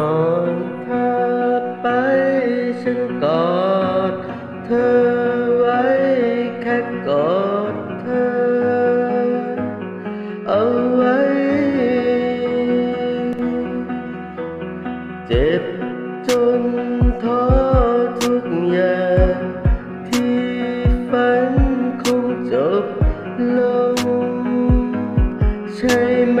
ก่อนเธอไปฉันกอดเธอไว้แค่กอดเธอเอาไว้ เจ็บจนท้อทุกอย่างที่ฝันคงจบลงใช่ไหม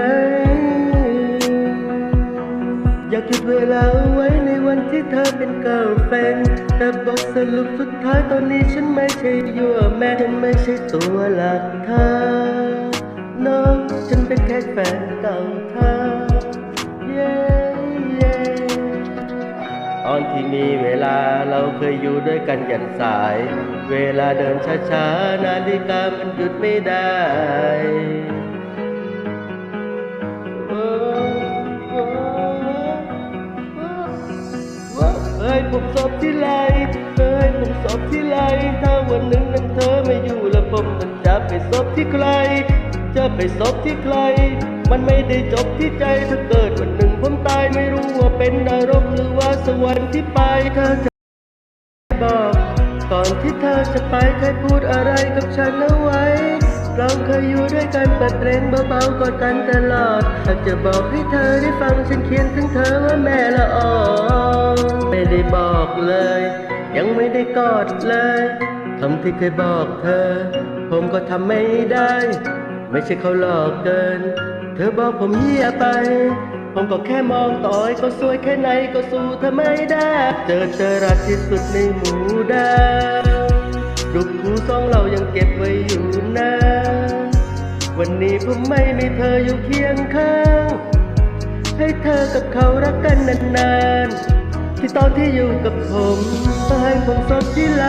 อยากหยุดเวลาเอาไว้ในวันที่เธอเป็นเกิร์ลเฟนแต่บอกสรุปสุดท้ายตอนนี้ฉันไม่ใช่ยัวแม่ฉันไม่ใช่ตัวหลักเธอน้องฉันเป็นแค่แฟนเก่าเธอเย้เย้ตอนที่มีเวลาเราเคยอยู่ด้วยกันยันสาย เวลาเดินช้าๆนาฬิกามันหยุดไม่ได้ บที่ไรถ้าวันหนึ่งนั้นเธอไม่อยู่แล้วผมนั้นจะไปสอบที่ใคร จะไปสอบที่ใคร มันไม่ได้จบที่ใจถ้าเกิดวันหนึ่งผมตายไม่รู้ว่าเป็นนรกหรือว่าสวรรค์ที่ไปเธอจะบอกก่อนที่เธอจะไปเคยพูดอะไรกับฉันเอาไว้เราเคยอยู่ด้วยกันเปิดเพลงเบาๆกอดกันตลอดอยากจะบอกให้เธอได้ฟังฉันเขียนถึงเธอว่าแม่ละอองไม่ได้บอกเลย ยังไม่ได้กอดเลยคำที่เคยบอกเธอ ผมก็ทำไม่ได้ ไม่ใช่เขาหลอกเกิน เธอบอกผมเหี้ยไป ผมก็แค่มองต่อยก็สวยแค่ไหนก็สู้เธอไม่ได้ เจอเจอรักที่สุดในหมู่ดาวรูปคู่สองเรายังเก็บไว้อยู่นะ วันนี้ผมไม่มีเธออยู่เคียงข้าง ให้เธอกับเขารักกันนานๆ ที่ตอนที่อยู่กับผมเธอให้ผมซบที่ไหล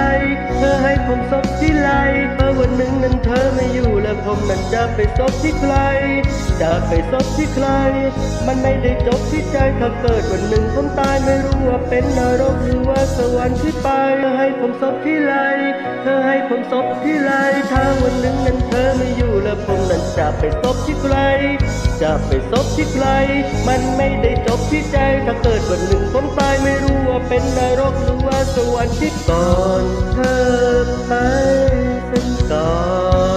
เธอให้ผมซบที่ไหลเมื่อวันหนึ่งนั้นเธอไม่อยู่แล้วผมนั้นจะไปซบที่ใคร จะไปซบที่ใคร มันไม่ได้จบที่ใจถ้าเกิดวันหนึ่งผมตายไม่รู้ว่าเป็นนรกหรือว่าสวรรค์ที่ไปเธอให้ผมซบที่ไหลเธอให้ผมซบที่ไหลถ้าวันหนึ่งนั้นเธอไม่อยู่แล้วผมนั้น ไปซบที่ใคร จะไปซบที่ใคร มันไม่ได้จบที่ใจ ถ้าเกิดวันหนึ่งผมตายไม่รู้ว่าเป็นนรกหรือว่าสวรรค์ที่ก่อนเธอไปฉันกอน